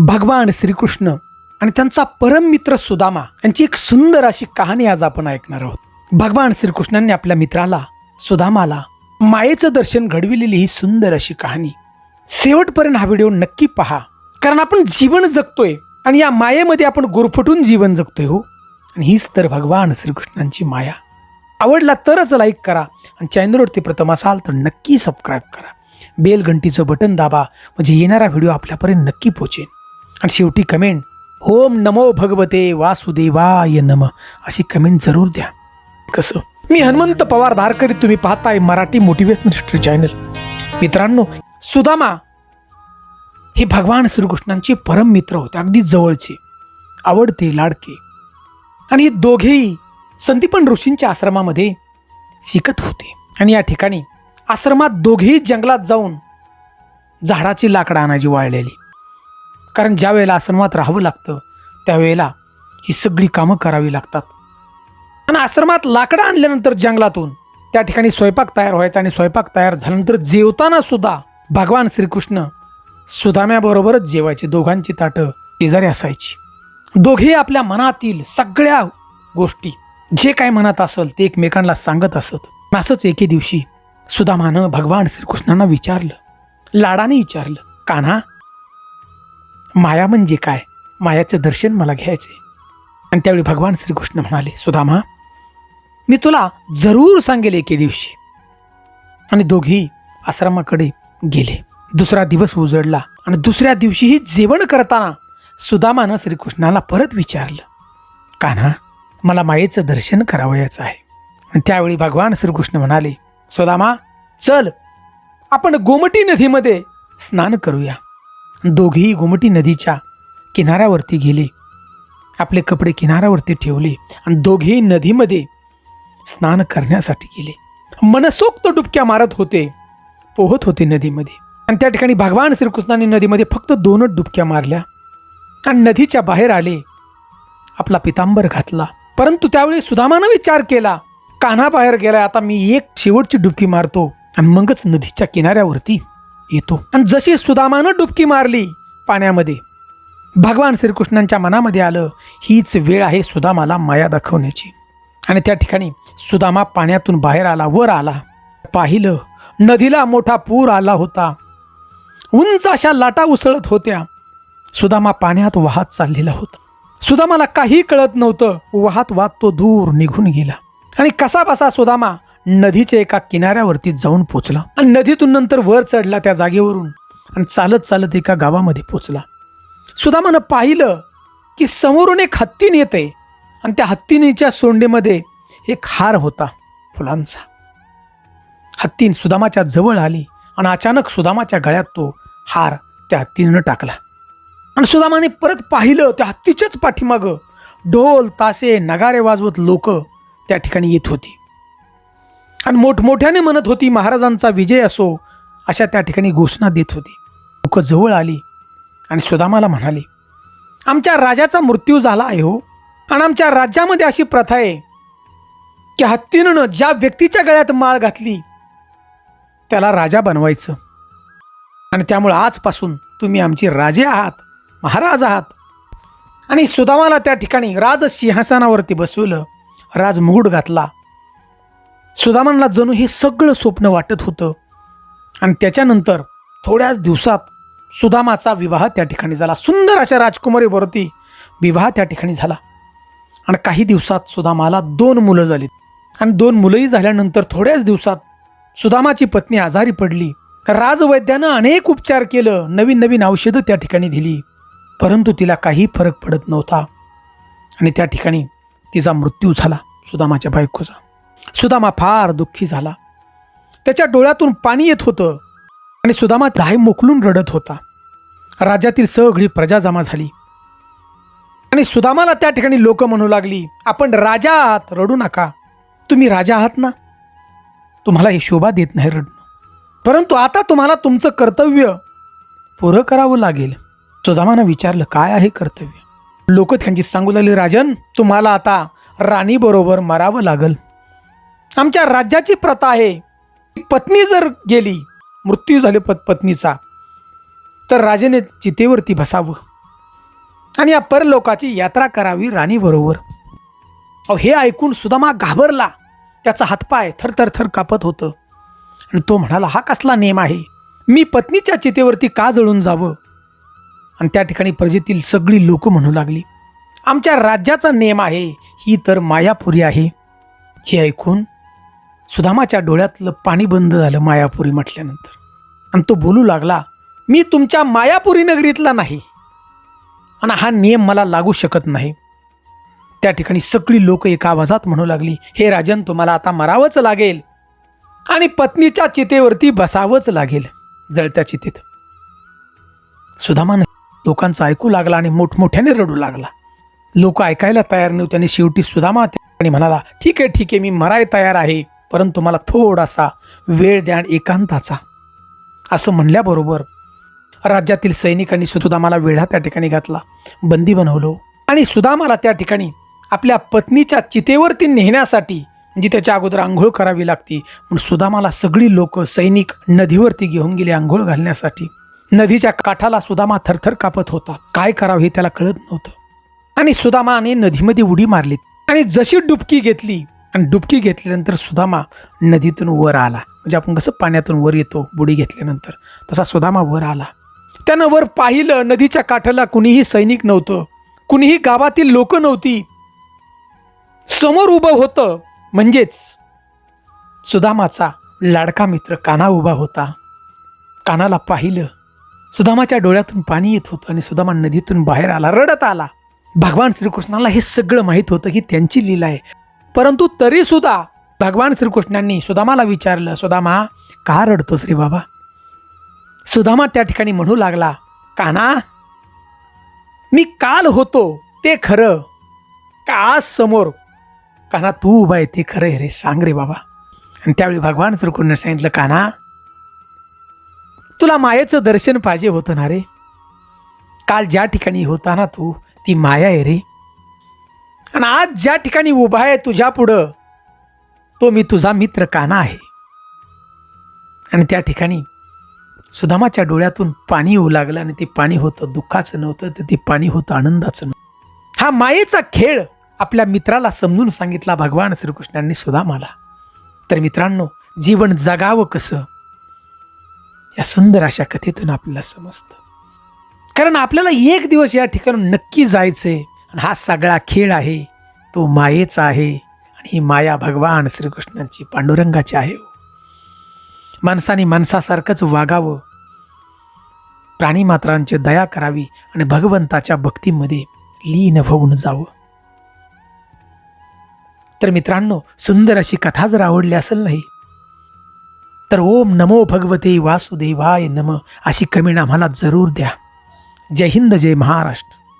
भगवान श्रीकृष्ण आणि त्यांचा परम मित्र सुदामा यांची एक सुंदर अशी कहाणी आज आपण ऐकणार आहोत. भगवान श्रीकृष्णांनी आपल्या मित्राला सुदामाला मायेचं दर्शन घडविलेली ही सुंदर अशी कहाणी. शेवटपर्यंत हा व्हिडिओ नक्की पहा कारण आपण जीवन जगतोय आणि या मायेमध्ये आपण गुरफटून जीवन जगतोय हो. आणि हीच तर भगवान श्रीकृष्णांची माया. आवडला तरच लाईक करा आणि चॅनलवरती प्रथम असाल तर नक्की सबस्क्राईब करा. बेल घंटीचं बटन दाबा म्हणजे येणारा व्हिडिओ आपल्यापर्यंत नक्की पोचेन आणि शेवटी कमेंट ओम नमो भगवते वासुदेवाय नम. अशी कमेंट जरूर द्या. कसं? मी हनुमंत पवार धारकरी तुम्ही पाहताय मराठी मोटिवेशनल हिस्ट्री चॅनल मित्रांनो सुदामा हे भगवान श्रीकृष्णांचे परम मित्र होते अगदी जवळचे आवडते लाडके. आणि हे दोघेही संदीपन ऋषींच्या आश्रमामध्ये शिकत होते. आणि या ठिकाणी आश्रमात दोघेही जंगलात जाऊन झाडाची लाकडं आणायची वाळलेली. कारण ज्या वेळेला आश्रमात राहावं लागतं त्यावेळेला ही सगळी कामं करावी लागतात. आणि आश्रमात लाकडं आणल्यानंतर जंगलातून त्या ठिकाणी स्वयंपाक तयार व्हायचा आणि स्वयंपाक तयार झाल्यानंतर जेवताना सुद्धा भगवान श्रीकृष्ण सुदाम्याबरोबरच जेवायचे दोघांची ताटं शेजारी असायची. दोघे आपल्या मनातील सगळ्या गोष्टी जे काय मनात असेल ते एकमेकांना सांगत असत. असंच एके दिवशी सुदामानं भगवान श्रीकृष्णांना विचारलं लाडाने विचारलं कान्हा माया म्हणजे काय? मायाचं दर्शन मला घ्यायचे. आणि त्यावेळी भगवान श्रीकृष्ण म्हणाले सुदामा मी तुला जरूर सांगेल एके दिवशी. आणि दोघी आश्रमाकडे गेले. दुसरा दिवस उजडला आणि दुसऱ्या दिवशीही जेवण करताना सुदामानं श्रीकृष्णाला परत विचारलं कान्हा मला मायेचं दर्शन करावयाचं आहे. आणि त्यावेळी भगवान श्रीकृष्ण म्हणाले सुदामा चल आपण गोमटी नदीमध्ये स्नान करूया. दोघेही गोमटी नदीच्या किनाऱ्यावरती गेले. आपले कपडे किनाऱ्यावरती ठेवले आणि दोघेही नदीमध्ये स्नान करण्यासाठी गेले. मनसोक्त डुबक्या मारत होते पोहत होते नदीमध्ये. आणि त्या ठिकाणी भगवान श्रीकृष्णाने नदीमध्ये फक्त दोनच डुबक्या मारल्या आणि नदीच्या बाहेर आले आपला पितांबर घातला. परंतु त्यावेळी सुदामानं विचार केला कान्हा बाहेर गेलाय आता मी एक शेवटची डुबकी मारतो आणि मगच नदीच्या किनाऱ्यावरती येतो. आणि जशी सुदामानं डुबकी मारली पाण्यामध्ये भगवान श्रीकृष्णांच्या मनामध्ये आलं हीच वेळ आहे सुदामाला माया दाखवण्याची. आणि त्या ठिकाणी सुदामा पाण्यातून बाहेर आला वर आला. पाहिलं नदीला मोठा पूर आला होता. उंच अशा लाटा उसळत होत्या. सुदामा पाण्यात वाहत चाललेला होता. सुदामाला काही कळत नव्हतं वाहत वाहत तो दूर निघून गेला. आणि कसा बसा सुदामा नदीच्या एका किनाऱ्यावरती जाऊन पोचला आणि नदीतून नंतर वर चढला त्या जागेवरून आणि चालत चालत एका गावामध्ये पोचला. सुदामानं पाहिलं की समोरून एक हत्तीन येते आणि त्या हत्तीनीच्या सोंडेमध्ये एक हार होता फुलांचा. हत्तीन सुदामाच्या जवळ आली आणि अचानक सुदामाच्या गळ्यात तो हार त्या हत्तीनं टाकला. आणि सुदामाने परत पाहिलं त्या हत्तीच्याच पाठीमागं ढोल तासे नगारे वाजवत लोक त्या ठिकाणी येत होती. आणि मोठमोठ्याने म्हणत होती महाराजांचा विजय असो अशा त्या ठिकाणी घोषणा देत होती. लोक जवळ आली आणि सुदामाला म्हणाले आमच्या राजाचा मृत्यू झाला आहे हो आणि आमच्या राज्यामध्ये अशी प्रथा आहे की हत्तीनं ज्या व्यक्तीच्या गळ्यात माळ घातली त्याला राजा बनवायचं. आणि त्यामुळं आजपासून तुम्ही आमचे राजे आहात महाराज आहात. आणि सुदामाला त्या ठिकाणी राज सिंहासनावरती बसवलं राज घातला सुदामांना जणू हे सगळं स्वप्न वाटत होतं. आणि त्याच्यानंतर थोड्याच दिवसात सुदामाचा विवाह त्या ठिकाणी झाला. सुंदर अशा राजकुमारीवरती विवाह त्या ठिकाणी झाला. आणि काही दिवसात सुदामाला दोन मुलं झालीत. आणि दोन मुलंही झाल्यानंतर थोड्याच दिवसात सुदामाची पत्नी आजारी पडली. राजवैद्यानं अनेक उपचार केलं. नवीन नवीन औषधं त्या ठिकाणी दिली. परंतु तिला काही फरक पडत नव्हता. आणि त्या ठिकाणी तिचा मृत्यू झाला सुदामाच्या बायकोचा. सुदामा फार दुःखी झाला. त्याच्या डोळ्यातून पाणी येत होतं आणि सुदामा धाय मोकलून रडत होता. राज्यातील सगळी प्रजा जमा झाली. आणि सुदामाला त्या ठिकाणी लोक म्हणू लागली आपण राजा आहात रडू नका. तुम्ही राजा आहात ना? तुम्हाला हे शोभा देत नाही रडणं. परंतु आता तुम्हाला तुमचं कर्तव्य पुरं करावं लागेल. सुदामानं विचारलं काय आहे कर्तव्य? लोक त्यांची सांगू लागले राजन तुम्हाला आता राणीबरोबर मरावं लागल. आमच्या राज्याची प्रथा आहे. पत्नी जर गेली मृत्यू झाले पत पत्नीचा तर राजाने चितेवरती बसावं. आणि या परलोकाची यात्रा करावी राणीबरोबर. अहो हे ऐकून सुदामा घाबरला. त्याचा हातपाय थरथर थर कापत होतं. आणि तो म्हणाला हा कसला नेम आहे? मी पत्नीच्या चितेवरती का जळून जावं? आणि त्या ठिकाणी प्रजेतील सगळी लोक म्हणू लागली आमच्या राज्याचा नेम आहे ही तर मायापुरी आहे. हे ऐकून सुदामाच्या डोळ्यातलं पाणी बंद झालं मायापुरी म्हटल्यानंतर. आणि तो बोलू लागला मी तुमच्या मायापुरी नगरीतला नाही. आणि हा नियम मला लागू शकत नाही. त्या ठिकाणी सगळी लोक एका आवाजात म्हणू लागली हे राजन तुम्हाला आता मरावंच लागेल. आणि पत्नीच्या चितेवरती बसावंच लागेल जळत्या चितेत. सुदामान लोकांचं ऐकू लागला आणि मोठमोठ्याने रडू लागला. लोक ऐकायला तयार नव्हते आणि शेवटी सुदामा आणि म्हणाला ठीक आहे ठीक आहे मी मराय तयार आहे. परंतु मला थोडासा वेळ द्या आणि एकांताचा. असं म्हणल्याबरोबर राज्यातील सैनिकांनी सुदामाला वेढा त्या ठिकाणी घातला. बंदी बनवलो. आणि सुदामाला त्या ठिकाणी आपल्या पत्नीच्या चितेवरती नेण्यासाठी जी त्याच्या अगोदर आंघोळ करावी लागती म्हणून सुदामाला सगळी लोक सैनिक नदीवरती घेऊन गेले आंघोळ घालण्यासाठी. नदीच्या काठाला सुदामा थरथर कापत होता. काय करावं हे त्याला कळत नव्हतं. आणि सुदामाने नदीमध्ये उडी मारली आणि जशी डुबकी घेतली आणि डुबकी घेतल्यानंतर सुदामा नदीतून वर आला. म्हणजे आपण कसं पाण्यातून वर येतो बुडी घेतल्यानंतर. तसा सुदामा वर आला. त्यानं वर पाहिलं नदीच्या काठाला कुणीही सैनिक नव्हतं. कुणीही गावातील लोक नव्हती. समोर उभं होतं. म्हणजेच सुदामाचा लाडका मित्र काना उभा होता. कानाला पाहिलं. सुदामाच्या डोळ्यातून पाणी येत होतं आणि सुदामा नदीतून बाहेर आला रडत आला. भगवान श्रीकृष्णाला हे सगळं माहीत होतं की त्यांची लीला आहे. परंतु तरी सुद्धा भगवान श्रीकृष्णांनी सुदामाला विचारलं सुदामा का रडतो श्री बाबा? सुदामा त्या ठिकाणी म्हणू लागला काना मी काल होतो ते खरं का आज समोर? काना तू उभा आहे ते खरं आहे रे सांग रे बाबा. आणि त्यावेळी भगवान श्रीकृष्ण सांगितलं काना तुला मायेचं दर्शन पाहिजे होतं ना रे? काल ज्या ठिकाणी होता ना तू ती माया आहे रे. आणि आज ज्या ठिकाणी उभा आहे तुझ्या पुढं तो मी तुझा मित्र काना आहे. आणि त्या ठिकाणी सुदामाच्या डोळ्यातून पाणी येऊ लागलं आणि ते पाणी होतं दुःखाचं नव्हतं तर ते पाणी होतं आनंदाचं नव्हतं. हा मायेचा खेळ आपल्या मित्राला समजून सांगितला भगवान श्रीकृष्णांनी सुदामाला. तर मित्रांनो जीवन जगावं कसं? या सुंदर अशा कथेतून आपल्याला समजतं. कारण आपल्याला एक दिवस या ठिकाणी नक्की जायचंय. आहे हा सगळा खेळ आहे तो मायेचा आहे आणि ही माया भगवान श्रीकृष्णांची पांडुरंगाची आहे हो. माणसाने माणसासारखंच वागावं. प्राणीमात्रांची दया करावी आणि भगवंताच्या भक्तीमध्ये लीन होऊन जावं. तर मित्रांनो सुंदर अशी कथा जर आवडली असेल नाही तर ओम नमो भगवते वासुदेवाय नम अशी कमेंट आम्हाला जरूर द्या. जय हिंद जय महाराष्ट्र.